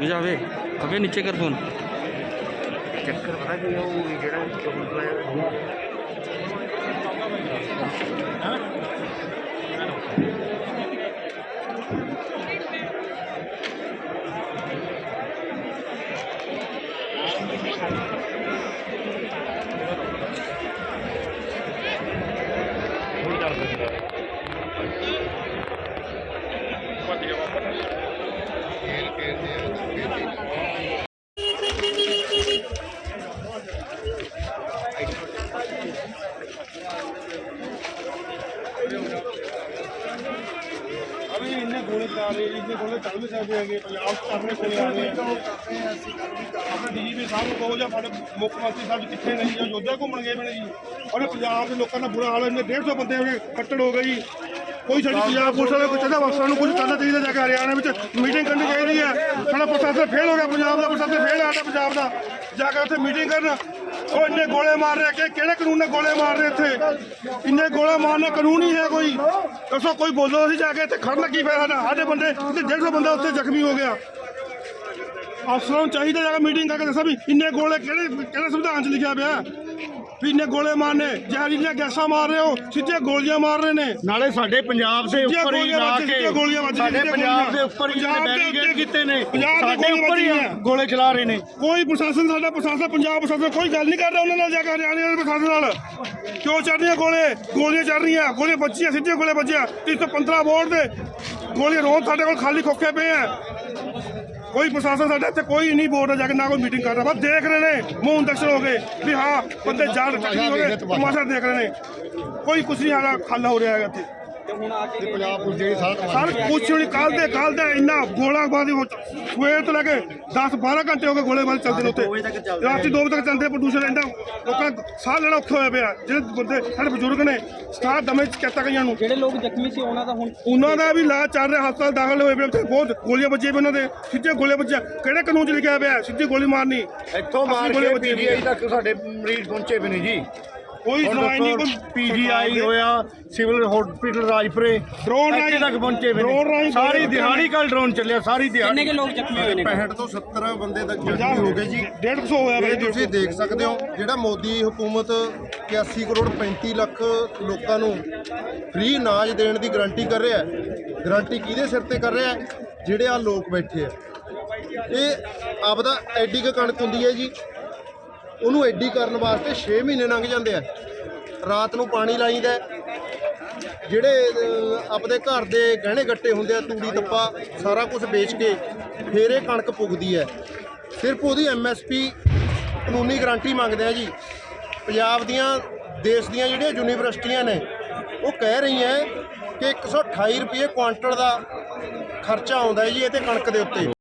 ਵੀ। ਜਾਵੇ ਅਬੇ ਨੀਚੇ ਕਰ ਫੋਨ। ਚੱਕਰ ਪਤਾ ਕੀ ਉਹ ਜਿਹੜਾ ਹੈ ਚਲਾ ਰਹੇ ਇੰਨੇ ਗੋਲੇ ਚੱਲ ਵੀ ਸਕਦੇ ਹੈਗੇ ਪੰਜਾਬ ਆਪਣੇ ਕੋਲੇ ਆ ਰਹੇ ਆ ਆਪਣੇ ਡੀਜੀਪੀ ਸਾਹਿਬ ਨੂੰ ਕਹੋ ਜਾਂ ਸਾਡੇ ਮੁੱਖ ਮੰਤਰੀ ਸਾਹਿਬ ਕਿੱਥੇ ਨੇ ਜੀ ਯੋਧਾ ਘੁੰਮਣ ਗਏ ਬਣੇ ਜੀ। ਉਹਨੇ ਪੰਜਾਬ ਦੇ ਲੋਕਾਂ ਦਾ ਬੁਰਾ ਹਾਲ ਇੰਨੇ 150 ਬੰਦੇ ਹੋਏ ਕੱਟੜ ਹੋ ਗਏ ਜੀ। ਕੋਈ ਸਾਡੀ ਪੰਜਾਬ ਪੁਲਿਸ ਵਾਲੇ ਕੋਈ ਚਾਹੀਦਾ ਵਕਸਾਂ ਨੂੰ ਕੁਝ ਕਰਨਾ ਚਾਹੀਦਾ ਜਾ ਕੇ ਹਰਿਆਣਾ ਵਿੱਚ ਮੀਟਿੰਗ ਕਰਨੀ ਚਾਹੀਦੀ ਹੈ। ਸਾਡਾ ਪ੍ਰਸ਼ਾਸਨ ਫੇਲ ਹੋ ਗਿਆ ਪੰਜਾਬ ਦਾ ਪ੍ਰਸ਼ਾਸਨ ਫੇਲ ਹੈ ਸਾਡਾ ਪੰਜਾਬ ਦਾ। ਜਾ ਕੇ ਉੱਥੇ ਮੀਟਿੰਗ ਕਰਨ ਉਹ ਇੰਨੇ ਗੋਲੇ ਮਾਰ ਰਹੇ ਕਿ ਕਿਹੜੇ ਕਾਨੂੰਨ ਨਾਲ ਗੋਲੇ ਮਾਰ ਰਹੇ ਇੱਥੇ? ਇੰਨੇ ਗੋਲੇ ਮਾਰਨੇ ਕਾਨੂੰਨ ਹੀ ਹੈ ਕੋਈ? ਦੱਸੋ, ਕੋਈ ਬੋਲੋ ਅਸੀਂ ਜਾ ਕੇ ਇੱਥੇ ਖੜ ਲੱਗੀ ਫਾਇਦਾ ਸਾਡਾ? ਸਾਡੇ ਬੰਦੇ ਤੇ 150 ਬੰਦਾ ਉੱਥੇ ਜ਼ਖਮੀ ਹੋ ਗਿਆ। ਅਫਸਰਾਂ ਨੂੰ ਚਾਹੀਦਾ ਜਾ ਕੇ ਮੀਟਿੰਗ ਕਰਕੇ ਦੱਸੋ ਵੀ ਇੰਨੇ ਗੋਲੇ ਕਿਹੜੇ ਕਿਹੜੇ ਸੰਵਿਧਾਨ 'ਚ ਲਿਖਿਆ ਪਿਆ? ਵੀ ਗੋਲੇ ਮਾਰਨੇ ਜ਼ਹਿਰੀਲੀਆਂ ਗੈਸਾਂ ਮਾਰ ਰਹੇ ਹੋ ਸਿੱਧੀਆਂ ਗੋਲੀਆਂ ਮਾਰ ਰਹੇ ਨੇ। ਨਾਲੇ ਸਾਡੇ ਪੰਜਾਬ ਦੇ ਉੱਪਰ ਹੀ ਲਾ ਕੇ ਸਾਡੇ ਪੰਜਾਬ। ਦੇ ਉੱਪਰ ਹੀ ਦੇ ਬੈਰੀਕੇਡ ਕੀਤੇ ਨੇ ਸਾਡੇ ਉੱਪਰ ਹੀ ਗੋਲੇ ਚਲਾ ਰਹੇ ਨੇ। ਕੋਈ ਪ੍ਰਸ਼ਾਸਨ ਸਾਡਾ ਪ੍ਰਸ਼ਾਸਨ ਪੰਜਾਬ ਪ੍ਰਸ਼ਾਸਨ ਕੋਈ ਗੱਲ ਨਹੀਂ ਕਰ ਰਿਹਾ ਉਹਨਾਂ ਨਾਲ ਜਾ ਕੇ ਹਰਿਆਣੇ ਦੇ ਪ੍ਰਸ਼ਾਸਨ ਨਾਲ। ਕਿਉਂ ਚੱਲ ਰਹੀਆਂ ਗੋਲੇ? ਗੋਲੀਆਂ ਚੱਲ ਰਹੀਆਂ ਗੋਲੀਆਂ ਬੱਚੀਆਂ ਸਿੱਧੀਆਂ ਗੋਲੇ ਬੱਚੀਆਂ 315 ਬੋਰਡ ਦੇ ਗੋਲੀਆਂ ਰੋਜ਼ ਸਾਡੇ ਕੋਲ ਖਾਲੀ ਖੋਖੇ ਪਏ ਆ। ਕੋਈ ਪ੍ਰਸ਼ਾਸਨ ਸਾਡਾ ਇੱਥੇ ਕੋਈ ਨਹੀਂ ਬੋਰਡ ਜਾ ਕੇ ਨਾ ਕੋਈ ਮੀਟਿੰਗ ਕਰ ਰਿਹਾ। ਬਸ ਦੇਖ ਰਹੇ ਨੇ ਮੂੰਹ ਦਰਸ਼ਨ ਹੋ ਗਏ ਵੀ ਹਾਂ ਬੰਦੇ ਜਾਣ ਚੱਕੀ ਹੋ ਗਏ ਤਮਾਸ਼ਾ ਦੇਖ ਰਹੇ ਨੇ। ਕੋਈ ਕੁਛ ਨਹੀਂ ਹਾਲਾ ਖਾਲਾ ਹੋ ਰਿਹਾ ਹੈਗਾ ਇੱਥੇ। ਪੰਜਾਬ ਪੁਲਿਸ ਜਿਹੜੀ ਸਾਰਾ ਸਰ ਕੁਛ ਨਹੀਂ ਕੱਲ ਦੇ ਕੱਲ ਦੇ ਇੰਨਾ ਗੋਲਾਬਾਰੀ ਹੋ ਸਵੇਰ ਤੋਂ ਲੈ ਕੇ 10 12 ਘੰਟੇ ਹੋ ਗਏ ਗੋਲੇਬਾਰੀ ਚੱਲਦੇ ਨੇ ਉੱਤੇ ਰਾਤੀ 2 ਵਜੇ ਤੱਕ ਚੱਲਦੇ ਪ੍ਰਦੂਸ਼ਣ ਇੰਨਾ ਲੋਕਾਂ ਸਾਹ ਲੈਣਾ ਔਖਾ ਹੋਇਆ ਪਿਆ। ਜਿਹੜੇ ਬੰਦੇ ਸਾਡੇ ਬਜ਼ੁਰਗ ਨੇ ਸਾਹ ਦਮੇ ਚ ਕਹਿਤਾ ਗਈਆਂ ਨੂੰ। ਜਿਹੜੇ ਲੋਕ ਜ਼ਖਮੀ ਸੀ ਉਹਨਾਂ ਦਾ ਹੁਣ ਉਹਨਾਂ ਦਾ ਵੀ ਇਲਾਜ ਚੱਲ ਰਿਹਾ ਹਸਪਤਾਲ ਦਾਖਲ ਹੋਏ ਪਏ ਉੱਥੇ ਬਹੁਤ ਗੋਲੀਆਂ ਵੱਜੀਆਂ ਵੀ ਉਹਨਾਂ ਦੇ। ਸਿੱਧੇ ਗੋਲੇ ਵੱਜੀਆਂ। ਕਿਹੜੇ ਕਾਨੂੰਨ ਚ ਲਿਖਿਆ ਪਿਆ ਸਿੱਧੀ ਗੋਲੀ ਮਾਰਨੀ। ਇੱਥੋਂ ਮਾਰ ਕੇ ਪੀਜੀਆਈ ਤੱਕ ਸਾਡੇ ਮਰੀਜ਼ ਪਹੁੰਚੇ ਵੀ ਨੇ ਜੀ। ਕੋਈ ਸੁਣਵਾਈ ਨਹੀਂ ਕੋਈ ਪੀਜੀਆਈ ਹੋਇਆ ਸਿਵਲ ਹਸਪੀਟਲ ਰਾਜਪੁਰੇ ਡਰੋਨ ਇੱਥੇ ਰਾਹੀਂ- ਤੱਕ ਪਹੁੰਚੇ ਵੀ ਡਰੋਨ ਰਾਹੀਂ ਸਾਰੀ ਦਿਹਾੜੀ ਕੱਲ ਡਰੋਨ ਚੱਲਿਆ ਸਾਰੀ ਕਿੰਨੇ ਦਿਹਾੜੀ ਕੇ ਲੋਕ ਜ਼ਖਮੀ ਹੋਏ ਨੇ? 65 ਤੋਂ 70 ਬੰਦੇ ਤੱਕ ਜ਼ਖਮੀ ਹੋ ਗਏ ਜੀ। 150 ਹੋਇਆ ਬਈ ਤੁਸੀਂ ਦੇਖ ਸਕਦੇ ਹੋ ਜਿਹੜਾ ਮੋਦੀ ਹਕੂਮਤ 81 ਕਰੋੜ 35 ਲੱਖ ਲੋਕਾਂ ਨੂੰ ਫ੍ਰੀ ਅਨਾਜ ਦੇਣ ਦੀ ਗਾਰੰਟੀ ਕਰ ਰਿਹਾ ਹੈ। ਗਾਰੰਟੀ ਕਿਹਦੇ ਸਿਰ ਤੇ ਕਰ ਰਿਹਾ ਹੈ? ਜਿਹੜੇ ਆ ਲੋਕ ਬੈਠੇ ਆ। ਇਹ ਆਪਦਾ ਐਡੀ ਕਣਕ ਹੁੰਦੀ ਹੈ ਜੀ ਉਹਨੂੰ ਐਡੀ ਕਰਨ ਵਾਸਤੇ 6 ਮਹੀਨੇ ਲੰਘ ਜਾਂਦੇ ਆ। ਰਾਤ ਨੂੰ ਪਾਣੀ ਲਾਈਦਾ ਜਿਹੜੇ ਅਹ, ਆਪਦੇ ਘਰ ਦੇ ਗਹਿਣੇ ਗੱਟੇ ਹੁੰਦੇ ਆ ਤੂੜੀ ਤੱਪਾ ਸਾਰਾ ਕੁਝ ਵੇਚ ਕੇ ਫੇਰ ਇਹ ਕਣਕ ਪੁੱਗਦੀ ਹੈ। ਸਿਰਫ ਉਹਦੀ ਐਮਐਸਪੀ ਕਾਨੂੰਨੀ ਗਾਰੰਟੀ ਮੰਗਦੇ ਆ ਜੀ। ਪੰਜਾਬ ਦੀਆਂ ਦੇਸ਼ ਦੀਆਂ ਜਿਹੜੀਆਂ ਯੂਨੀਵਰਸਿਟੀਆਂ ਨੇ ਉਹ ਕਹਿ ਰਹੀਆਂ ਕਿ 128 ਰੁਪਏ ਕੁਆਂਟਲ ਦਾ ਖਰਚਾ ਆਉਂਦਾ ਜੀ ਇਹ ਤੇ ਕਣਕ ਦੇ ਉੱਤੇ।